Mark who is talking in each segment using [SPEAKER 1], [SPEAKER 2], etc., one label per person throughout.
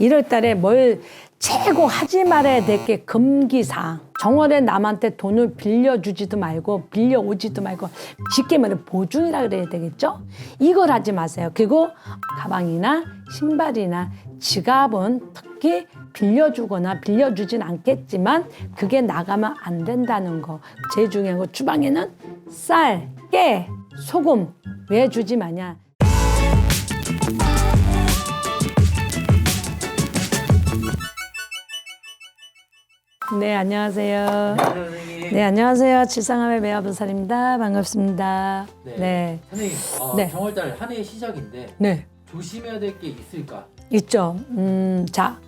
[SPEAKER 1] 1월 달에 뭘 최고 하지 말아야 될 게 금기사항. 정월에 남한테 돈을 빌려주지도 말고 빌려오지도 말고 쉽게 말해 보증이라 그래야 되겠죠? 이걸 하지 마세요. 그리고 가방이나 신발이나 지갑은 특히 빌려주거나 빌려주진 않겠지만 그게 나가면 안 된다는 거. 제일 중요한 거 주방에는 쌀, 깨, 소금 왜 주지 마냐? 네, 안녕하세요.
[SPEAKER 2] 선생님.
[SPEAKER 1] 네, 안녕하세요. 칠상함의 매화분살입니다. 반갑습니다.
[SPEAKER 2] 네.
[SPEAKER 1] 네.
[SPEAKER 2] 선생님, 어,
[SPEAKER 1] 네.
[SPEAKER 2] 정월달 한 해의 시작인데
[SPEAKER 1] 네.
[SPEAKER 2] 조심해야 될 게 있을까?
[SPEAKER 1] 있죠. 음, 자,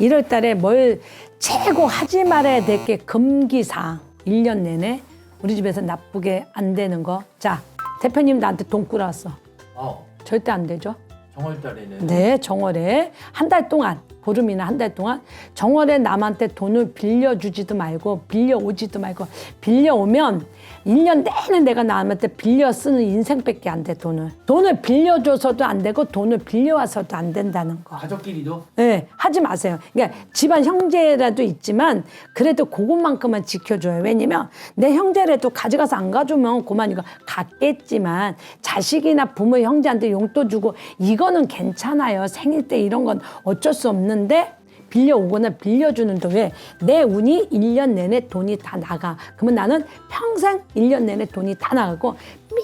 [SPEAKER 1] 1월 달에 뭘 최고 하지 말아야 될 게 금기사항. 1년 내내 우리 집에서 나쁘게 안 되는 거. 자, 대표님 나한테 돈 꾸라왔어.
[SPEAKER 2] 어,
[SPEAKER 1] 절대 안 되죠.
[SPEAKER 2] 정월달에는
[SPEAKER 1] 네, 정월에 한 달 동안 보름이나 한 달 동안 정월에 남한테 돈을 빌려주지도 말고 빌려오지도 말고 빌려오면 일년 내내 내가 남한테 빌려 쓰는 인생밖에 안 돼 돈을 돈을 빌려줘서도 안 되고 돈을 빌려와서도 안 된다는 거.
[SPEAKER 2] 가족끼리도
[SPEAKER 1] 네, 하지 마세요. 그러니까 집안 형제라도 있지만 그래도 그것만큼은 지켜줘요. 왜냐면 내 형제라도 가져가서 안 가져오면 그만 이거 갖겠지만 자식이나 부모 형제한테 용돈 주고 이거는 괜찮아요. 생일 때 이런 건 어쩔 수 없는데 빌려오거나 빌려주는 동에 내 운이 일 년 내내 돈이 다 나가. 그러면 나는 평생 일 년 내내 돈이 다 나가고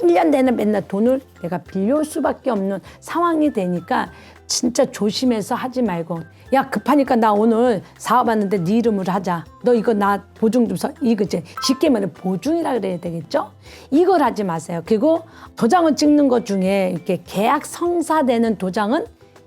[SPEAKER 1] 일 년 내내 맨날 돈을 내가 빌려올 수밖에 없는 상황이 되니까 진짜 조심해서 하지 말고 야 급하니까 나 오늘 사업하는데 네 이름으로 하자. 너 이거 나 보증 좀 서. 이거 이제 쉽게 말해 보증이라 그래야 되겠죠? 이걸 하지 마세요. 그리고 도장을 찍는 것 중에 이렇게 계약 성사되는 도장은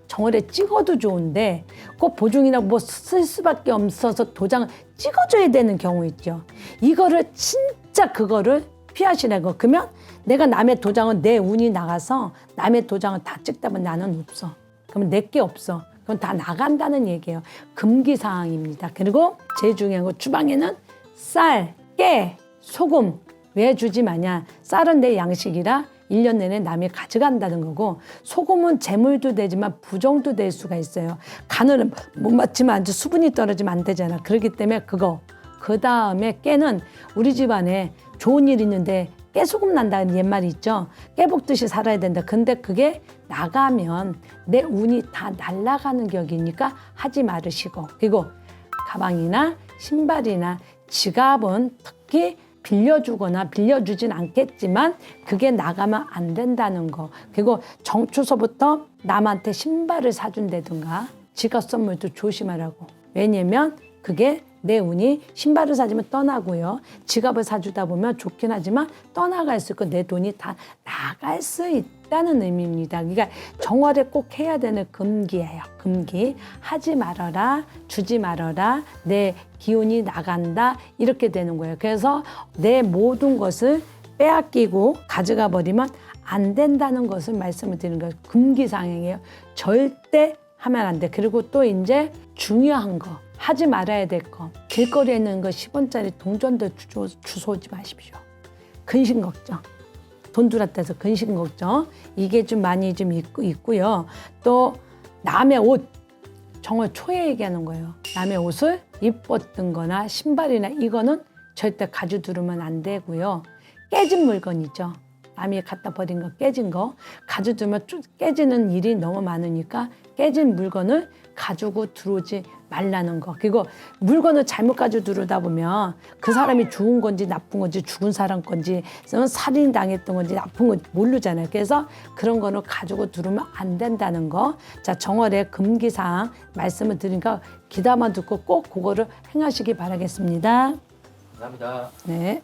[SPEAKER 1] 정월에 찍어도 좋은데 꼭 보증이나 뭐 쓸 수밖에 없어서 도장을 찍어줘야 되는 경우 있죠. 이거를 진짜 그거를 피하시라고. 그러면 내가 남의 도장은 내 운이 나가서 남의 도장을 다 찍다 보면 나는 없어. 그러면 내게 없어. 그건 다 나간다는 얘기예요. 금기 사항입니다. 그리고 제일 중요한 거 주방에는 쌀, 깨, 소금 왜 주지 마냐? 쌀은 내 양식이라 일 년 내내 남이 가져간다는 거고 소금은 재물도 되지만 부정도 될 수가 있어요. 간을 못 이제 수분이 떨어지면 안 되잖아. 그렇기 때문에 그거. 그 다음에 깨는 우리 집안에 좋은 일 있는데 깨소금 난다는 옛말이 있죠. 깨복듯이 살아야 된다. 근데 그게 나가면 내 운이 다 날아가는 격이니까 하지 말으시고. 그리고 가방이나 신발이나 지갑은 특히 빌려주거나 빌려주진 않겠지만 그게 나가면 안 된다는 거. 그리고 정초서부터 남한테 신발을 사준다든가 지갑 선물도 조심하라고. 왜냐면 그게 내 운이 신발을 사주면 떠나고요. 지갑을 사주다 보면 좋긴 하지만 떠나갈 수 있고 내 돈이 다 나갈 수 있다는 의미입니다. 그러니까 정월에 꼭 해야 되는 금기예요. 금기. 하지 말아라, 주지 말아라, 내 기운이 나간다 이렇게 되는 거예요. 그래서 내 모든 것을 빼앗기고 가져가 버리면 안 된다는 것을 말씀을 드리는 거예요. 금기상행이에요. 절대 하면 안 돼. 그리고 또 이제 중요한 거. 하지 말아야 될 거. 길거리에 있는 거 10원짜리 동전도 주소, 주워오지 마십시오. 근심 걱정. 돈 들었다 해서 근심 걱정. 이게 좀 많이 좀 있고, 있고요. 또 남의 옷. 정말 초에 얘기하는 거예요. 남의 옷을 입었던 거나 신발이나 이거는 절대 가져 두르면 안 되고요. 깨진 물건이죠. 남이 갖다 버린 거 깨진 거 가져두면 쭉 깨지는 일이 너무 많으니까 깨진 물건을 가지고 들어오지 말라는 거. 그리고 물건을 잘못 가지고 들어오다 보면 그 사람이 죽은 건지 나쁜 건지 죽은 사람 건지 살인 당했던 건지 나쁜 건지 모르잖아요. 그래서 그런 거는 가지고 들어오면 안 된다는 거. 자, 정월의 금기사항 말씀을 드리니까 귀담아 듣고 꼭 그거를 행하시기 바라겠습니다.
[SPEAKER 2] 감사합니다.
[SPEAKER 1] 네.